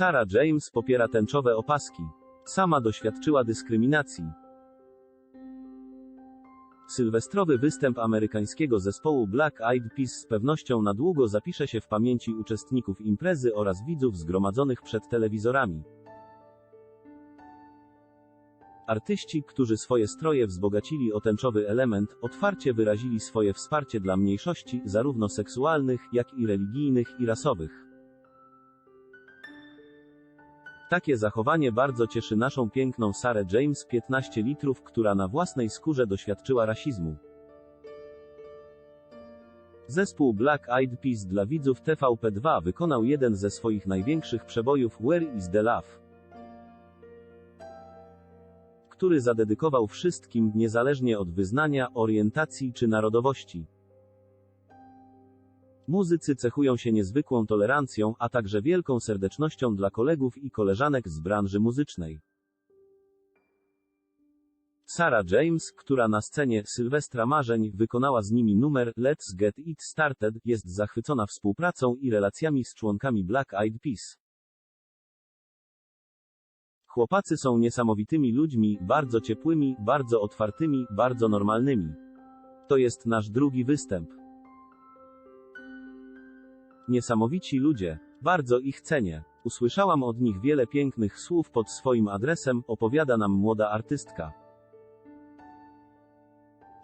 Sarah James popiera tęczowe opaski. Sama doświadczyła dyskryminacji. Sylwestrowy występ amerykańskiego zespołu Black Eyed Peas z pewnością na długo zapisze się w pamięci uczestników imprezy oraz widzów zgromadzonych przed telewizorami. Artyści, którzy swoje stroje wzbogacili o tęczowy element, otwarcie wyrazili swoje wsparcie dla mniejszości, zarówno seksualnych, jak i religijnych i rasowych. Takie zachowanie bardzo cieszy naszą piękną Sarę James 15 litrów, która na własnej skórze doświadczyła rasizmu. Zespół Black Eyed Peas dla widzów TVP2 wykonał jeden ze swoich największych przebojów Where is the Love? który zadedykował wszystkim, niezależnie od wyznania, orientacji czy narodowości. Muzycy cechują się niezwykłą tolerancją, a także wielką serdecznością dla kolegów i koleżanek z branży muzycznej. Sarah James, która na scenie Sylwestra Marzeń wykonała z nimi numer Let's Get It Started, jest zachwycona współpracą i relacjami z członkami Black Eyed Peas. Chłopacy są niesamowitymi ludźmi, bardzo ciepłymi, bardzo otwartymi, bardzo normalnymi. To jest nasz drugi występ. Niesamowici ludzie. Bardzo ich cenię. Usłyszałam od nich wiele pięknych słów pod swoim adresem, opowiada nam młoda artystka.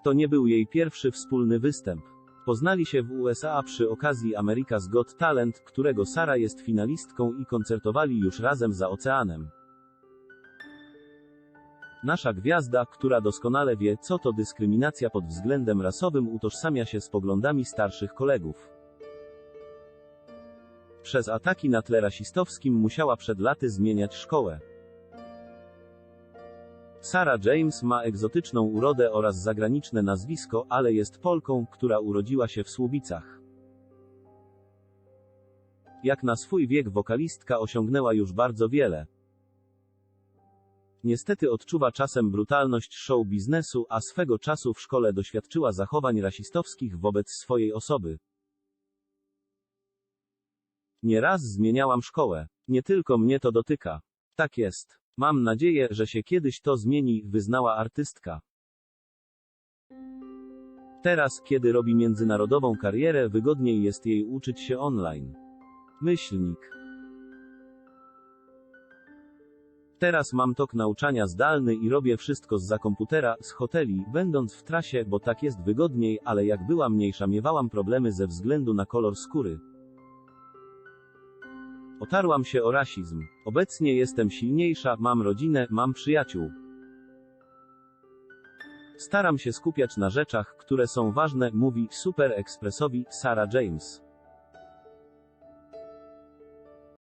To nie był jej pierwszy wspólny występ. Poznali się w USA przy okazji America's Got Talent, którego Sara jest finalistką i koncertowali już razem za oceanem. Nasza gwiazda, która doskonale wie, co to dyskryminacja pod względem rasowym, utożsamia się z poglądami starszych kolegów. Przez ataki na tle rasistowskim musiała przed laty zmieniać szkołę. Sarah James ma egzotyczną urodę oraz zagraniczne nazwisko, ale jest Polką, która urodziła się w Słubicach. Jak na swój wiek wokalistka osiągnęła już bardzo wiele. Niestety odczuwa czasem brutalność show biznesu, a swego czasu w szkole doświadczyła zachowań rasistowskich wobec swojej osoby. Nieraz zmieniałam szkołę. Nie tylko mnie to dotyka. Tak jest. Mam nadzieję, że się kiedyś to zmieni, wyznała artystka. Teraz, kiedy robi międzynarodową karierę, wygodniej jest jej uczyć się online. Myślnik. Teraz mam tok nauczania zdalny i robię wszystko z za komputera, z hoteli, będąc w trasie, bo tak jest wygodniej, ale jak była mniejsza miewałam problemy ze względu na kolor skóry. Otarłam się o rasizm. Obecnie jestem silniejsza, mam rodzinę, mam przyjaciół. Staram się skupiać na rzeczach, które są ważne, mówi super ekspresowi Sarah James.